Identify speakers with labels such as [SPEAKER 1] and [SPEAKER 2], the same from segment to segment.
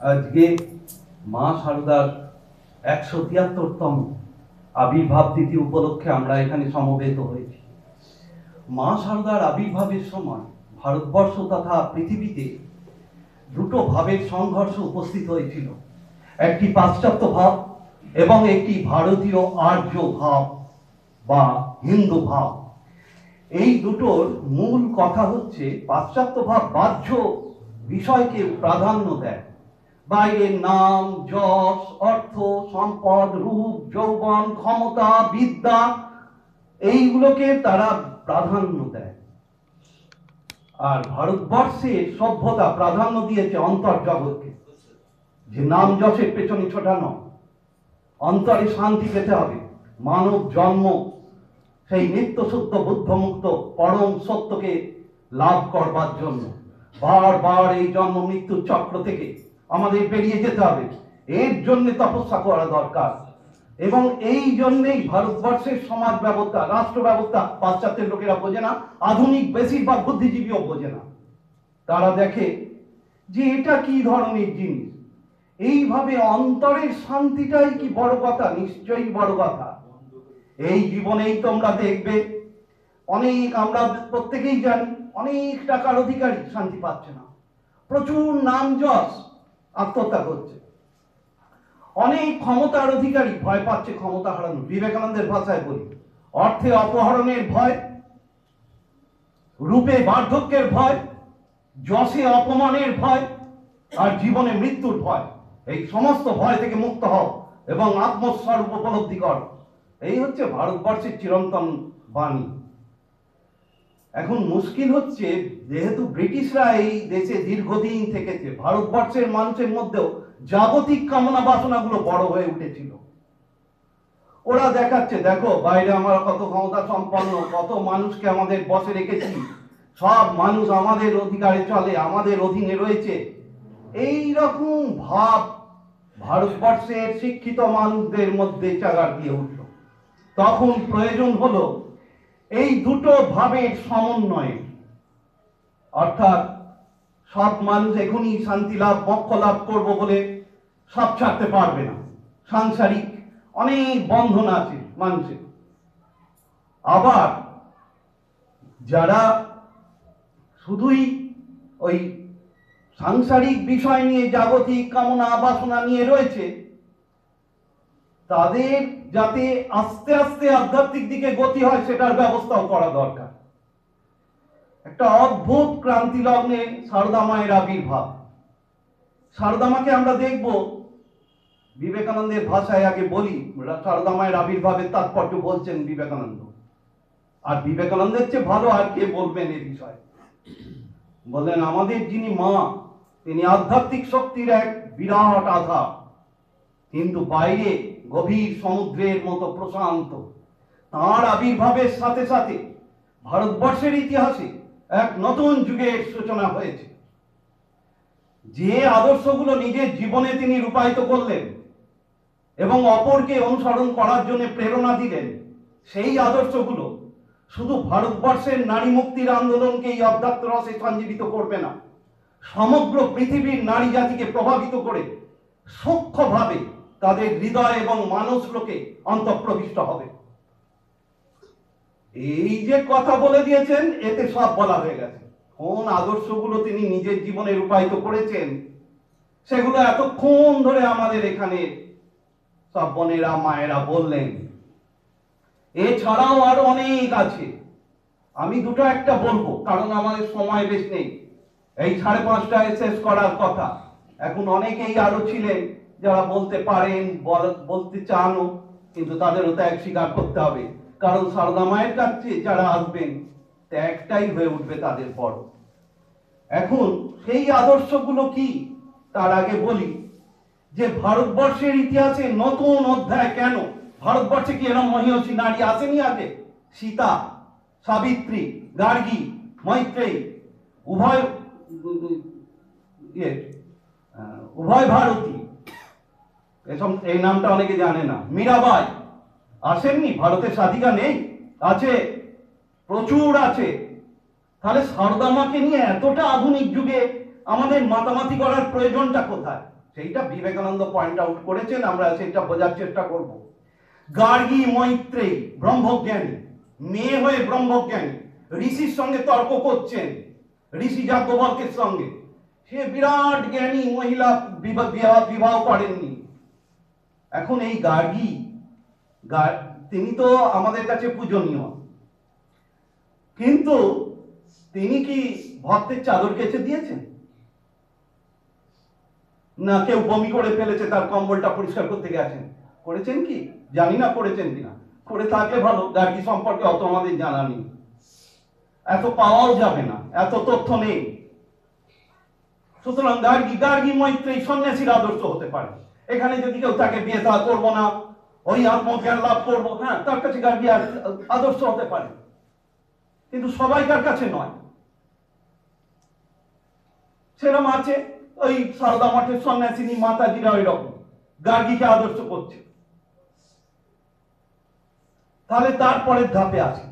[SPEAKER 1] আজকে মা সারদার একশো তিয়াত্তরতম আবির্ভাব তিথি উপলক্ষে আমরা এখানে সমবেত হয়েছি। মা সারদার আবির্ভাবের সময় ভারতবর্ষ তথা পৃথিবীতে দুটো ভাবের সংঘর্ষ উপস্থিত হয়েছিল। একটি পাশ্চাত্য ভাব এবং একটি ভারতীয় আর্য ভাব বা হিন্দু ভাব। এই দুটোর মূল কথা হচ্ছে পাশ্চাত্য ভাব বাহ্য বিষয়কে প্রাধান্য দেয়। বাইরের নাম, যশ, অর্থ, সম্পদ, রূপ, যৌবন, ক্ষমতা, বিদ্যা, এইগুলোকে তারা প্রাধান্য দেয়। আর ভারতবর্ষে সভ্যতা প্রাধান্য দিয়েছে অন্তর্জগৎকে। যে নাম যশের পেছনে ছোটানো অন্তরে শান্তি পেতে হবে। মানব জন্ম, সেই নিত্য সত্য বুদ্ধমুক্ত পরম সত্যকে লাভ করবার জন্য। বারবার এই জন্ম মৃত্যুর চক্র থেকে আমাদের পেরিয়ে যেতে হবে। এর জন্য তপস্যা করা দরকার। এবং এই জন্যেই ভারতবর্ষের সমাজ ব্যবস্থা, রাষ্ট্র ব্যবস্থা পাশ্চাত্যের লোকেরা বোঝে না, আধুনিক বেশিরভাগ বুদ্ধিজীবীও বোঝে না। তারা দেখে যে এটা কি ধরনের জিনিস? এইভাবে অন্তরের শান্তিটাই কি বড় কথা? নিশ্চয়ই বড় কথা। এই জীবনেই তোমরা দেখবে, অনেক আমরা প্রত্যেকেই জানি, অনেক টাকার অধিকারী শান্তি পাচ্ছে না। প্রচুর নাম যশ। আত্মহত্যা করছে। অনেক ক্ষমতার অধিকারী ভয় পাচ্ছে ক্ষমতা হারানো বিবেকানন্দের ভাষায় বলি, অর্থে অপহরণের ভয়, রূপে বার্ধক্যের ভয়, যশে অপমানের ভয়, আর জীবনে মৃত্যুর ভয়। এই সমস্ত ভয় থেকে মুক্ত হও এবং আত্মস্বরূপ উপলব্ধি কর। এই হচ্ছে ভারতবর্ষের চিরন্তন বাণী। এখন মুশকিল হচ্ছে, যেহেতু ব্রিটিশরা এই দেশে দীর্ঘদিন থেকেছে, ভারতবর্ষের মানুষের মধ্যেও জাগতিক কামনা বাসনাগুলো বড় হয়ে উঠেছিল। ওরা দেখাচ্ছে, দেখো, বাইরে আমরা কত ক্ষমতা সম্পন্ন, কত মানুষকে আমাদের বসে রেখেছি, সব মানুষ আমাদের অধিকারে চলে, আমাদের অধীনে রয়েছে। এই রকম ভাব ভারতবর্ষের শিক্ষিত মানুষদের মধ্যে চাগার দিয়ে উঠল। তখন প্রয়োজন হলো এই দুটো ভাবের সমন্বয়ে। অর্থাৎ সব মানুষ এখনই শান্তি লাভ, মোক্ষ লাভ করব বলে সব ছাড়তে পারবে না। সাংসারিক অনেক বন্ধন আছে মানুষের। আবার যারা শুধুই ওই সাংসারিক বিষয় নিয়ে জাগতিক কামনা বাসনা নিয়ে রয়েছে তাদের যাতে আস্তে আস্তে আধ্যাত্মিক দিকে গতি হয়, সেটার ব্যবস্থাও করা দরকার। একটা অদ্ভুত ক্রান্তি লগ্নে সারদা মায়ের আবির্ভাব। সারদা মাকে আমরা দেখব। বিবেকানন্দের ভাষায় আগে বলি, সারদা মায়ের আবির্ভাবের তাৎপর্য বলছেন বিবেকানন্দ। আর বিবেকানন্দের চেয়ে ভালো আর কে বলবেন এ বিষয়ে? বললেন, আমাদের যিনি মা, তিনি আধ্যাত্মিক শক্তির এক বিরাট আধার। কিন্তু বাইরে গভীর সমুদ্রের মতো প্রশান্ত। তাঁর আবির্ভাবের সাথে সাথে ভারতবর্ষের ইতিহাসে এক নতুন যুগের সূচনা হয়েছে। যে আদর্শগুলো নিজের জীবনে তিনি রূপায়িত করলেন এবং অপরকে অনুসরণ করার জন্য প্রেরণা দিলেন, সেই আদর্শগুলো শুধু ভারতবর্ষের নারী মুক্তির আন্দোলনকেই অধ্যাত্ম রসে সঞ্জীবিত করবে না, সমগ্র পৃথিবীর নারী জাতিকে প্রভাবিত করে সূক্ষ্মভাবে তাদের হৃদয় এবং মানসগুলোকে অন্তঃপ্রবিষ্ট হবে। এই যে কথা বলে দিয়েছেন, এতে সব বলা হয়ে গেছে। কোন আদর্শগুলো তিনি নিজের জীবনে রূপায়িত করেছেন, সেগুলো এতক্ষণ ধরে আমাদের এখানে সব বোনেরা, মায়েরা বললেন। এছাড়াও আরও অনেক আছে। আমি দুটো একটা বলব, কারণ আমাদের সময় বেশ নেই। এই সাড়ে পাঁচটায় শেষ করার কথা। এখন অনেকেই আরও ছিলেন। যারা বলতে পারেন বল- বলতে চানও কিন্তু তাদেরও ত্যাগ স্বীকার করতে হবে। কারণ সারদা মায়ের কাছে যারা আসবেন ত্যাগটাই হয়ে উঠবে তাদের বড় এখন সেই আদর্শগুলো কি? তার আগে বলি যে ভারতবর্ষের ইতিহাসে নতুন অধ্যায় কেন? ভারতবর্ষে কি এরকম মহিষী নারী আসেনি আগে? সীতা সাবিত্রী গার্গী মৈত্রেয়ী উভয় ইয়ে, উভয় ভারতী। এসব এই নামটা অনেকে জানে না। মীরাবাই আসেননি? ভারতের স্বাধিকা নেই? আছে। প্রচুর আছে। তাহলে সারদামাকে নিয়ে এতটা আধুনিক যুগে আমাদের মাতামাতি করার প্রয়োজনটা কোথায়? সেইটা বিবেকানন্দ পয়েন্ট আউট করেছেন, আমরা সেটা বোঝার চেষ্টা করব। গার্গী মৈত্রেয়ী, ব্রহ্মজ্ঞানী, মেয়ে হয়ে ব্রহ্মজ্ঞানী, ঋষির সঙ্গে তর্ক করছেন, ঋষি যাজ্ঞবল্কের সঙ্গে। সে বিরাট জ্ঞানী মহিলা বিবাহ করেননি। এখন এই গার্গী তিনি তো আমাদের কাছে পূজনীয়। কিন্তু তিনি কি ভক্তের চাদর কেচে দিয়েছেন? না, কেউ বমি করে ফেলেছে, তার কম্বলটা পরিষ্কার করতে গেছেন। করেছেন কি? জানি না করেছেন কিনা। করে থাকলে ভালো, গার্গী সম্পর্কে অত আমাদের জানা নেই। এত পাওয়াও যাবে না, এত তথ্য নেই। সুতরাং গার্গী গার্গী মৈত্রী সন্ন্যাসীর আদর্শ হতে পারে। এখানে যদি কেউ তাকে বিয়ে তা করব না, ওই আত্মজ্ঞান লাভ করব হ্যাঁ তার কাছে গার্গী আদর্শ হতে পারে। কিন্তু সবাইকার কাছে নয়। সেরকম আছে, ওই সারদা মঠের সন্ন্যাসিনী মাতাজিরা ওই রকম গার্গীকে আদর্শ করছে। তাহলে তারপরের ধাপে আছে।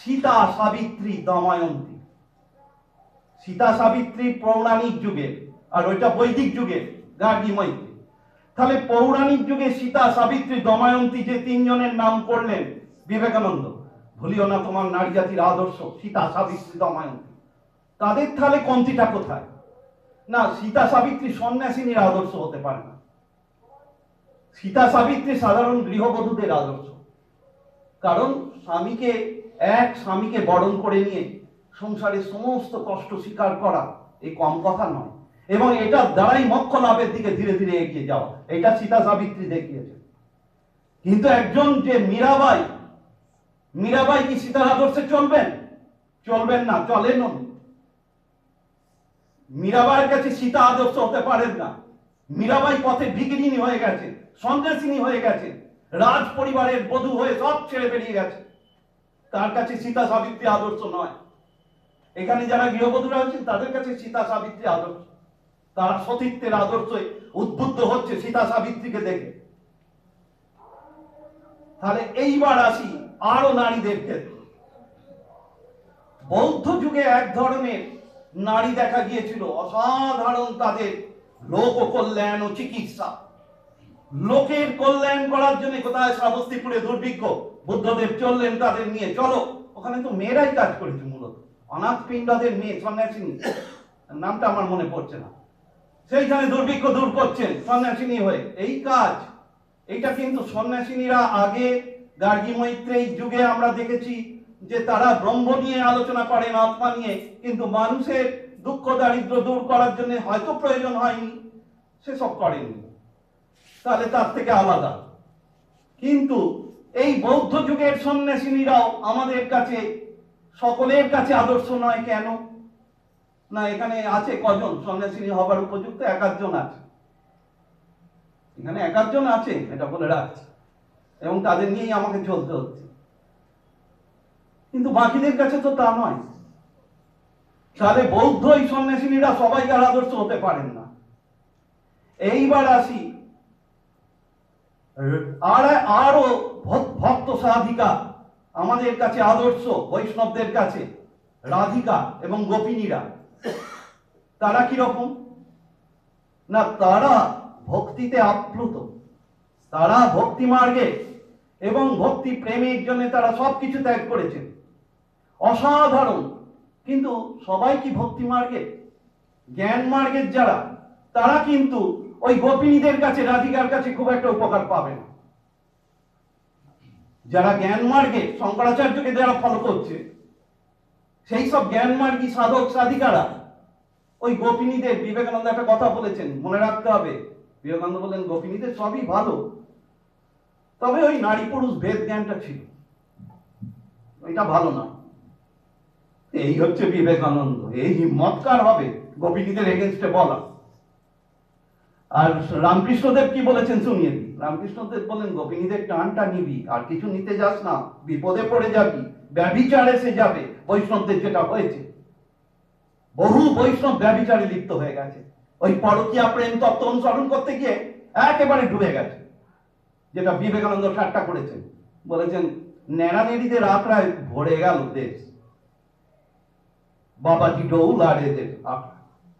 [SPEAKER 1] সীতা সাবিত্রী দময়ন্তী। সীতা সাবিত্রী পৌরাণিক যুগের, আর ওইটা বৈদিক যুগের, গার্গী মৈত্রী। তাহলে পৌরাণিক যুগে সীতা, সাবিত্রী, দময়ন্তী যে তিনজনের নাম করলেন, বিবেকানন্দ, ভুলিও না তোমার নারী জাতির আদর্শ, সীতা, সাবিত্রী, দময়ন্তী। তাদের তাহলে কমতিটা কোথায়? না, সীতা, সাবিত্রী সন্ন্যাসিনীর আদর্শ হতে পারে না। সীতা, সাবিত্রী সাধারণ গৃহবধূদের আদর্শ। কারণ স্বামীকে, এক স্বামীকে বরণ করে নিয়ে সংসারের সমস্ত কষ্ট স্বীকার করা এই কম কথা নয়। এবং এটা দ্বারাই মক্ষ লাভের দিকে ধীরে ধীরে এগিয়ে যাওয়া। এটা সীতা সাবিত্রী দেখিয়েছে। কিন্তু একজন যে মীরাবাই মীরাবাই কি সীতার আদর্শে চলবেন? চলবেন না, চলেন মীরাবাইয়ের কাছে সীতা আদর্শ হতে পারেন না। মীরাবাই পথে ভিকিরিনী হয়ে গেছে, সন্ন্যাসিনী হয়ে গেছে, রাজ পরিবারের বধূ হয়ে সব ছেড়ে বেরিয়ে গেছে। তার কাছে সীতা সাবিত্রী আদর্শ নয়। এখানে যারা গৃহবধূরা আছেন, তাদের কাছে সীতা সাবিত্রী আদর্শ। তারা সতীত্বের আদর্শে উদ্বুদ্ধ হচ্ছে সীতা সাবিত্রীকে দেখে। তাহলে এইবার আসি আরও নারীদের ক্ষেত্রে বৌদ্ধ যুগে এক ধরনের নারী দেখা গিয়েছিল, অসাধারণ তাদের লোক কল্যাণ ও চিকিৎসা। লোকের কল্যাণ করার জন্য কোথায় শ্রাবস্তিপুরে দুর্ভিক্ষ? বুদ্ধদেব চললেন তাদের নিয়ে, চলো, ওখানে তো মেয়েরাই কাজ করেছে মূলত। অনাথ পিণ্ডাদের মেয়ে, সন্ন্যাসিনী। নামটা আমার মনে পড়ছে না। সেইখানে দুর্ভিক্ষ দূর করছেন সন্ন্যাসিনী হয়ে। এই কাজ, এইটা কিন্তু সন্ন্যাসিনীরা আগে গার্গী মৈত্রেয়ী যুগে আমরা দেখেছি যে তারা ব্রহ্ম নিয়ে আলোচনা করেন, আত্মা নিয়ে। কিন্তু মানুষের দুঃখ দারিদ্র দূর করার জন্য হয়তো প্রয়োজন হয়নি, সেসব করেননি। তাহলে তার থেকে আলাদা। কিন্তু এই বৌদ্ধ যুগের সন্ন্যাসিনীরাও আমাদের কাছে, সকলের কাছে আদর্শ নয় কেন? না, এখানে আছে কজন? সন্ন্যাসিনী হবার উপযুক্ত এক আধজন আছে। এখানে এক আধজন আছে, এটা বলে রাখছি। এবং তাদের নিয়েই আমাকে চলতে হচ্ছে। কিন্তু বাকিদের কাছে তো তা নয়। তাহলে বৌদ্ধ এই সন্ন্যাসিনীরা সবাই সবাইকার আদর্শ হতে পারেন না। এইবার আসি। আর আরও ভক্ত সাধিকা আমাদের কাছে আদর্শ, বৈষ্ণবদের কাছে রাধিকা এবং গোপিনীরা। তারা কি রকম? না, তারা ভক্তিতে আপ্লুত। তারা ভক্তি মার্গে এবং ভক্তি প্রেমের জন্য তারা সবকিছু ত্যাগ করেছেন। অসাধারণ। কিন্তু সবাই কি ভক্তি মার্গে? জ্ঞান মার্গের যারা, তারা কিন্তু ওই গোপিনীদের কাছে, রাধিকার কাছে খুব একটা উপকার পাবে না। যারা জ্ঞান মার্গে, শঙ্করাচার্যকে যারা ফলো করছে, সেই সব জ্ঞান মার্গী সাধক, সাধিকারা ওই গোপিনীদের, বিবেকানন্দ একটা কথা বলেছেন, মনে রাখতে হবে। বিবেকানন্দ বললেন, গোপিনীদের সবই ভালো। তবে ওই নারী পুরুষ ভেদ জ্ঞানটা ছিল। ওইটা ভালো না। এই হচ্ছে বিবেকানন্দ। এই হিম্মতকার হবে, গোপিনীদের এগেনস্টে বলা। আর রামকৃষ্ণদেব কি বলেছেন শুনিয়ে দিই। রামকৃষ্ণদেব বলেন, গোপিনীদের টানটা নিবি, আর কিছু নিতে যাস না, বিপদে পড়ে যাবি ব্যবিচার এসে যাবে। বৈষ্ণবদের যেটা হয়েছে বহু বৈষ্ণব ব্যবিচারে লিপ্ত হয়ে গেছে। ওই পরকীয়া প্রেম তত্ত্ব অনুসরণ করতে গিয়ে একেবারে ডুবে গেছে। যেটা বিবেকানন্দ ঠাট্টা করেছেন। বলেছেন নেড়ানেড়িদের আঁকড়ায় ভরে গেল দেশ। বাবাজি ডৌল আর এদের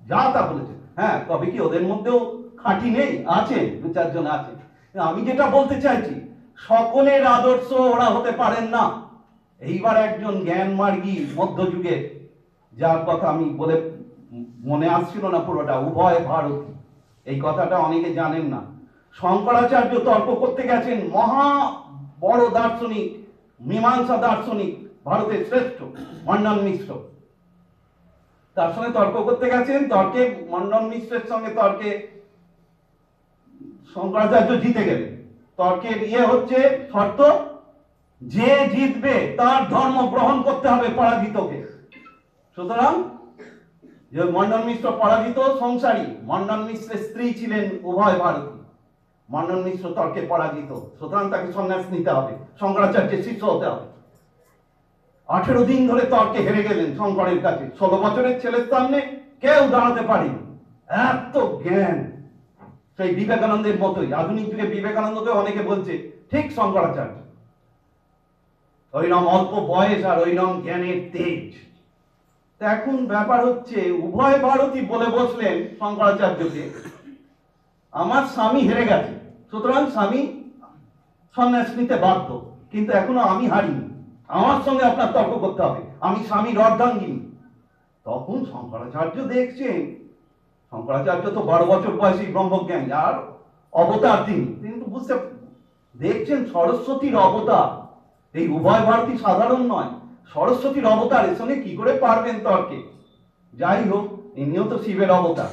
[SPEAKER 1] যা তা বলেছেন। হ্যাঁ তবে কি ওদের মধ্যেও খাঁটি নেই? আছে, দু চারজন আছে। আমি যেটা বলতে চাইছি, সকলের আদর্শ ওরা হতে পারেন না। এইবার একজন জ্ঞান মার্গী মধ্যযুগে যার কথা আমি বলে মনে আসছিল না পুরোটা, উভয় ভারতী। এই কথাটা অনেকে জানেন না। শঙ্করাচার্য তর্ক করতে গেছেন মহা বড় দার্শনিক, মীমাংসা দার্শনিক, ভারতের শ্রেষ্ঠ, মন্ডন মিশ্র। তার সঙ্গে তর্ক করতে গেছেন, তর্কে মন্ডন মিশ্রের সঙ্গে তর্কে শঙ্করাচার্য জিতে গেলেন। তর্কের ইয়ে হচ্ছে, শর্ত, যে জিতবে তার ধর্ম গ্রহণ করতে হবে পরাজিতকে। সুতরাং মন্ডন মিশ্র পরাজিত সংসারী মন্ডন মিশ্রের স্ত্রী ছিলেন উভয় ভারতী। মন্ডন মিশ্র তর্কে পরাজিত, সুতরাং তাকে সন্ন্যাস নিতে হবে, শঙ্করাচার্যের শিষ্য হতে হবে। আঠেরো দিন ধরে তর্কে হেরে গেলেন শঙ্করের কাছে। ষোলো বছরের ছেলের সামনে কেউ দাঁড়াতে পারেনি। এত জ্ঞান। সেই বিবেকানন্দের মতোই, আধুনিক যুগে বিবেকানন্দকে অনেকে বলছে, ঠিক শঙ্করাচার্য। ওইরকম অল্প বয়স আর ওইরকম জ্ঞানের তেজ। এখন ব্যাপার হচ্ছে, উভয় ভারতী বলে বসলেন শঙ্করাচার্যকে, আমার স্বামী হেরে গেছে, সুতরাং স্বামী সন্ন্যাস নিতে বাধ্য, কিন্তু এখনও আমি হারিনি, আমার সঙ্গে আপনার তর্ক করতে হবে, আমি স্বামী অর্ধাঙ্গিনী তখন শঙ্করাচার্য দেখছেন, শঙ্করাচার্য তো বারো বছর বয়সী ব্রহ্মজ্ঞানী, আর অবতার তিনি তিনি তো বুঝতে দেখছেন সরস্বতীর অবতার, এই উভয় ভারতী সাধারণ নয়। সরস্বতীর অবতার, এর সঙ্গে কি করে পারবেন তর্কে? যাই হোক ইনিও তো শিবের অবতার।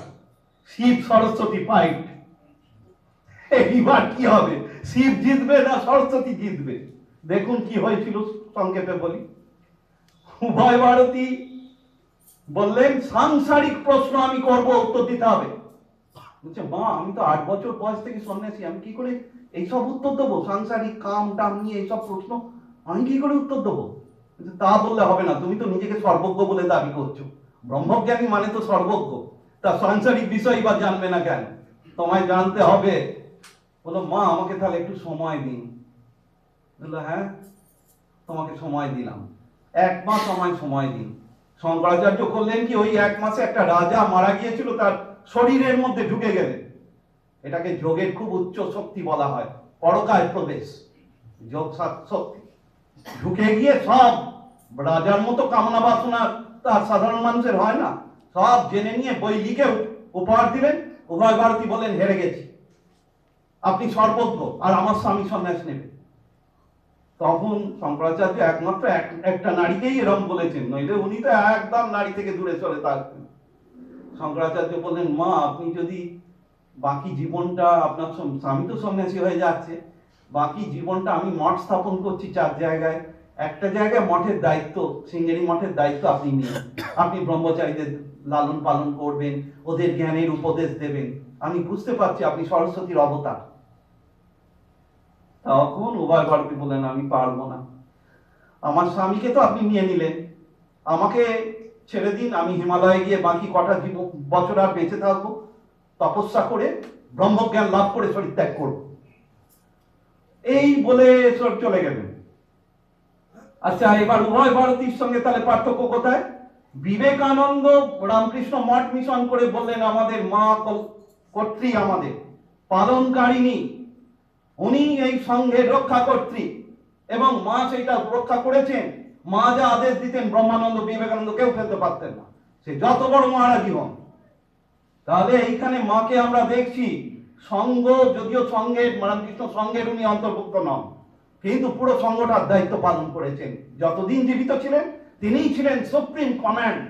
[SPEAKER 1] শিব সরস্বতী ফাইট এইবার কি হবে? শিব জিতবে না সরস্বতী জিতবে? দেখুন কি হয়েছিল সংক্ষেপে বলি। উভয় ভারতী বললেন, সাংসারিক প্রশ্ন আমি করব, উত্তর দিতে হবে। বলছে, মা, আমি তো আট বছর বয়স থেকে সন্ন্যাসী, আমি কি করে এইসব উত্তর দেবো? সাংসারিক কাম টাম নিয়ে এইসব প্রশ্ন, আমি কি করে উত্তর দেবো? বলছে, তা বললে হবে না। তুমি তো নিজেকে সর্বজ্ঞ বলে দাবি করছ। ব্রহ্মজ্ঞানী মানে তো সর্বজ্ঞ। তা সাংসারিক বিষয় বা জানবে না কেন? তোমায় জানতে হবে। বলো মা আমাকে তাহলে একটু সময় দিন। বলল হ্যাঁ তোমাকে সময় দিলাম। এক মাস আমায় সময় দিন। শঙ্করাচার্য করলেন কি ওই এক মাসে একটা রাজা মারা গিয়েছিল তার শরীরের মধ্যে ঢুকে গেলেন। এটাকে যোগের খুব উচ্চ শক্তি বলা হয় পরকায় প্রবেশ। যোগ শক্তি। ঢুকে গিয়ে সব, রাজার মতো কামনা বাসনা তার সাধারণ মানুষের হয় না। সব জেনে নিয়ে বই লিখে উপহার দিলেন উভয় ভারতী বলেন, হেরে গেছি। আপনি সর্বজ্ঞ, আর আমার স্বামী সন্ন্যাস নেবে। তখন শঙ্করাচার্য একমাত্র এক- একটা নারীকেই এরম বলেছেন, নইলে উনি তো একদম নারী থেকে দূরে চলে থাকতেন। শঙ্করাচার্য বললেন, মা, আপনি যদি বাকি জীবনটা আপনার স্বামী তো সন্ন্যাসী হয়ে যাচ্ছে বাকি জীবনটা আমি মঠ স্থাপন করছি চার জায়গায়। একটা জায়গায় মঠের দায়িত্ব, সিঙ্গেরি মঠের দায়িত্ব আপনি নিন। আপনি ব্রহ্মচারীদের লালন পালন করবেন, ওদের জ্ঞানের উপদেশ দেবেন। আমি বুঝতে পারছি আপনি সরস্বতীর অবতার। তখন উভয় ভারতী বললেন, আমি পারব না। আমার স্বামীকে তো আপনি নিয়ে নিলেন। আমাকে ছেড়ে দিন, আমি হিমালয়ে গিয়ে বাকি কটা জীব বছর আর বেঁচে থাকব। তপস্যা করে ব্রহ্মজ্ঞান লাভ করে শরীর ত্যাগ করব। এই বলে সর চলে গেলেন আচ্ছা এবার উভয় ভারতীর সঙ্গে তাহলে পার্থক্য কোথায়? বিবেকানন্দ রামকৃষ্ণ মঠ মিশন করে বললেন, আমাদের মা কর্ত্রী আমাদের, পালনকারিণী। উনি এই সংঘের রক্ষা কর্ত্রী এবং মা সেইটা রক্ষা করেছেন। মা যা আদেশ দিতেন ব্রহ্মানন্দ, বিবেকানন্দ কেউ ফেলতে পারতেন না। সে যত বড় মহারাজি হন। তাহলে এইখানে মাকে আমরা দেখছি সঙ্গ যদিও সঙ্গের রামকৃষ্ণ সঙ্গের উনি অন্তর্ভুক্ত নন, কিন্তু পুরো সংগঠার দায়িত্ব পালন করেছেন। যতদিন জীবিত ছিলেন, তিনিই ছিলেন সুপ্রিম কমান্ড।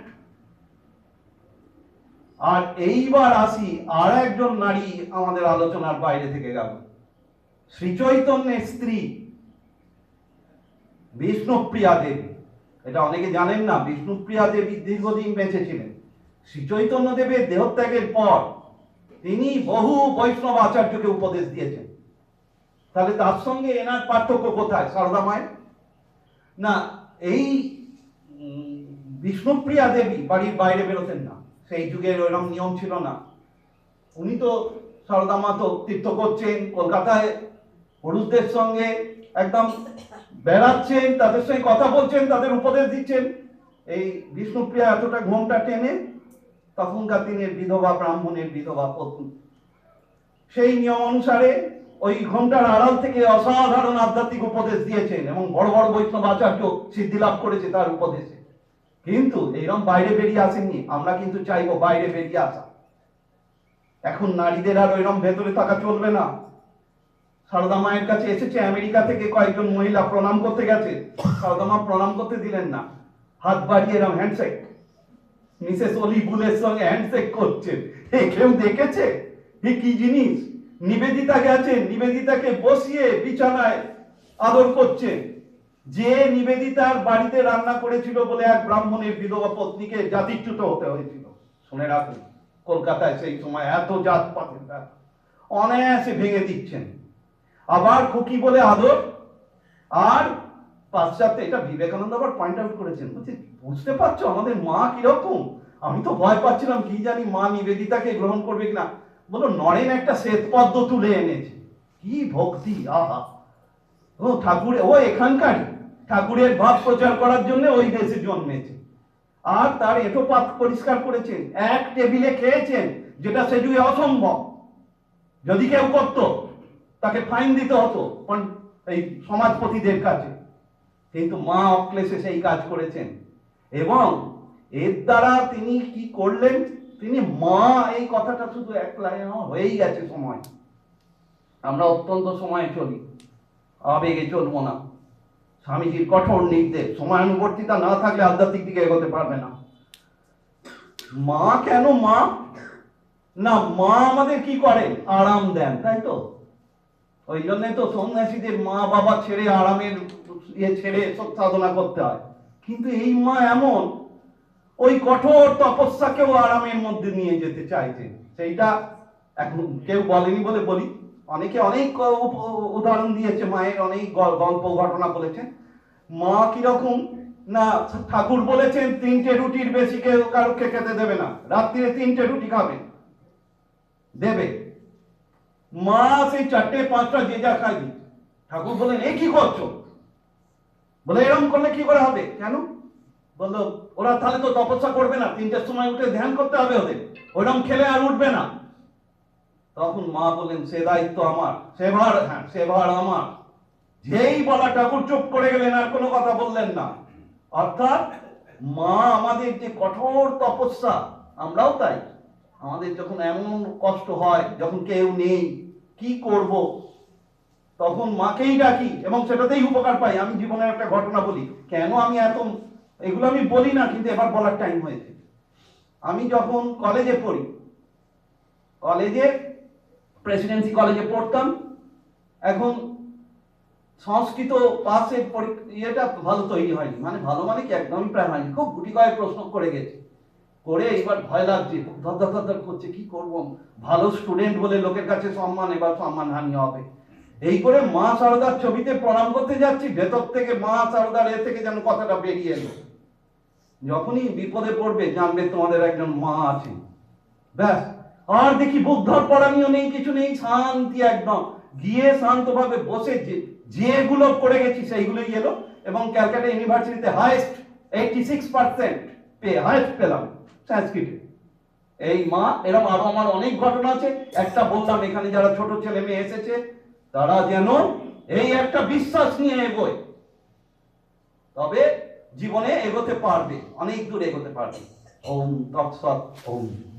[SPEAKER 1] আর এইবার আসি আর একজন নারী আমাদের আলোচনার বাইরে থেকে গেল। শ্রী চৈতন্যের স্ত্রী বিষ্ণুপ্রিয়া দেবী। এটা অনেকে জানেন না, বিষ্ণুপ্রিয়া দেবী দীর্ঘদিন বেঁচে ছিলেন। শ্রী চৈতন্য দেবের দেহত্যাগের পর তিনি বহু বৈষ্ণব আচার্যকে উপদেশ দিয়েছেন। তাহলে তার সঙ্গে এনার পার্থক্য কোথায়? সারদা মায়ের? না, এই বিষ্ণুপ্রিয়া দেবী বাড়ির বাইরে বেরোতেন না। সেই যুগের ওইরকম নিয়ম ছিল না। উনি তো সারদা মা তো তীর্থ করছেন, কলকাতায় পুরুষদের সঙ্গে একদম বেড়াচ্ছেন, তাদের সঙ্গে কথা বলছেন, তাদের উপদেশ দিচ্ছেন। এই বিষ্ণুপ্রিয়া এতটা ঘোমটা টেনে তখনকার দিনের বিধবা, ব্রাহ্মণের বিধবা পত্নী। সেই নিয়ম অনুসারে ওই ঘণ্টার আড়াল থেকে অসাধারণ আধ্যাত্মিক উপদেশ দিয়েছেন এবং বড় বড় বৈষ্ণব আচার্য সিদ্ধি লাভ করেছে তার উপদেশে। কিন্তু এইরকম বাইরে বেরিয়ে আসেননি, আমরা কিন্তু চাইব বাইরে বেরিয়ে আসা। এখন নারীদের আর ওইরকম ভেতরে থাকা চলবে না। সারদা মায়ের কাছে এসেছে, আমেরিকা থেকে কয়েকজন মহিলা প্রণাম করতে গেছে। সারদা মা প্রণাম করতে দিলেন না। হাত বাড়িয়ে এরকম হ্যান্ডশেক মিসেস অলি বুলের সঙ্গে হ্যান্ডশেক করছেন। এ কেউ দেখেছে? এ কি জিনিস? নিবেদিতা গেছেন, নিবেদিতাকে বসিয়ে বিছানায় আদর করছেন। যে নিবেদিতার বাড়িতে রান্না করেছিল বলে এক ব্রাহ্মণের বিধবা পত্নীকে জাতিচ্যুত হতে হয়েছিল। শুনে রাখুন, কলকাতায় সেই সময় এত জাতপাতের ব্যাপার অনায়াসে ভেঙে দিচ্ছেন। আবার খুকি বলে আদর, আর পাশ্চাত্যে এটা বিবেকানন্দ আবার পয়েন্ট আউট করেছেন। বলছি, বুঝতে পারছ আমাদের মা কীরকম? আমি তো ভয় পাচ্ছিলাম, কি জানি মা নিবেদিতাকে গ্রহণ করবে কিনা। বলো, নরেন একটা শ্বেতপদ্ম তুলে এনেছে। কি ভক্তি, আহা। ও ঠাকুর, ও এখানকারই ঠাকুরের ভাব প্রচার করার জন্য ওই দেশে জন্মেছে। আর তার এটো পাত পরিষ্কার করেছেন এক টেবিলে খেয়েছেন, যেটা সে যুগে অসম্ভব। যদি কেউ করত, তাকে ফাইন দিতে হতো এই সমাজপতিদের কাছে। কিন্তু মা অক্লেশে সেই কাজ করেছেন। এবং এর দ্বারা তিনি কি করলেন? তিনি মা, এই কথাটা শুধু এক লাইন হয়েই গেছে সময়। আমরা অত্যন্ত সময়ে চলি। আবেগে চলবো না। স্বামীজির কঠোর নির্দেশ। সময়ানুবর্তিতা না থাকলে আধ্যাত্মিক দিকে এগোতে পারবে না। মা কেন মা? না, মা আমাদের কি করে? আরাম দেন, তাই তো? ওই জন্য তো সন্ন্যাসীদের মা বাবা ছেড়ে আরামের ইয়ে ছেড়ে সব সাধনা করতে হয়। কিন্তু এই মা এমন, ওই কঠোর তপস্যাকেও আরামের মধ্যে নিয়ে যেতে চাইছেন সেইটা এখন কেউ বলেনি বলে বলি। অনেকে অনেক উদাহরণ দিয়েছে মায়ের, অনেক গল্প ঘটনা বলেছেন। মা কীরকম না, ঠাকুর বলেছেন, তিনটে রুটির বেশি কেউ কারোকে খেতে দেবে না। রাত্রিরে তিনটে রুটি খাবে। দেবে। মা সেই চারটে পাঁচটা যে যা খাই ঠাকুর বলেন এ কি করছ? বলে এরকম করলে কি করে হবে? কেন? বলল, ওরা তাহলে তো তপস্যা করবে না, তিনটের সময় উঠে ধ্যান করতে হবে ওদের। ওরকম খেলে আর উঠবে না। তখন মা বলেন সে দায়িত্ব আমার, সে ভার হ্যাঁ সে ভার আমার। যেই বলা ঠাকুর চুপ করে গেলেন, আর কোনো কথা বললেন না। অর্থাৎ মা আমাদের যে কঠোর তপস্যা, আমরাও তাই। আমাদের যখন এমন কষ্ট হয়, যখন কেউ নেই কি করব? তখন মাকেই ডাকি এবং সেটাতেই উপকার পাই। আমি জীবনের একটা ঘটনা বলি। কেন আমি এত, এগুলো আমি বলি না, কিন্তু এবার বলার টাইম হয়েছে আমি যখন কলেজে পড়ি, কলেজে প্রেসিডেন্সি কলেজে পড়তাম। এখন সংস্কৃত পাশের ইয়েটা ভালো তৈরি হয়নি। মানে ভালো মানে কি? একদমই প্রায় হয়নি। খুব গুটি কয়েক প্রশ্ন করে গেছে। করে এবার ভয় লাগছে, ধর করছে, কি করব ভালো স্টুডেন্ট বলে লোকের কাছে সম্মান, এবার সম্মান হানি হবে। এই করে মা সারদার ছবিতে প্রণাম করতে যাচ্ছি, ভেতর থেকে মা সারদার এ থেকে যেন কথাটা বেরিয়ে এলো। যখনই বিপদে পড়বে, জানবে তোমাদের একজন মা আছে। ব্যাস, আর দেখি বুদ্ধর পড়ানিও নেই, কিছু নেই, শান্তি একদম। গিয়ে শান্তভাবে বসে যেগুলো করে গেছি, সেইগুলোই এলো। এবং ক্যালকাটা ইউনিভার্সিটিতে হাইস্ট এইটি সিক্স পার্সেন্ট পে হাইস্ট পেলাম। সংস্কৃতে এই মা এরকম আরও আমার অনেক ঘটনা আছে। একটা বললাম এখানে যারা ছোট ছেলে মেয়ে এসেছে, তারা যেন এই একটা বিশ্বাস নিয়ে এগোয়। তবে জীবনে এগোতে পারবে, অনেক দূর এগোতে পারবে। ওম তৎসৎ, ওম।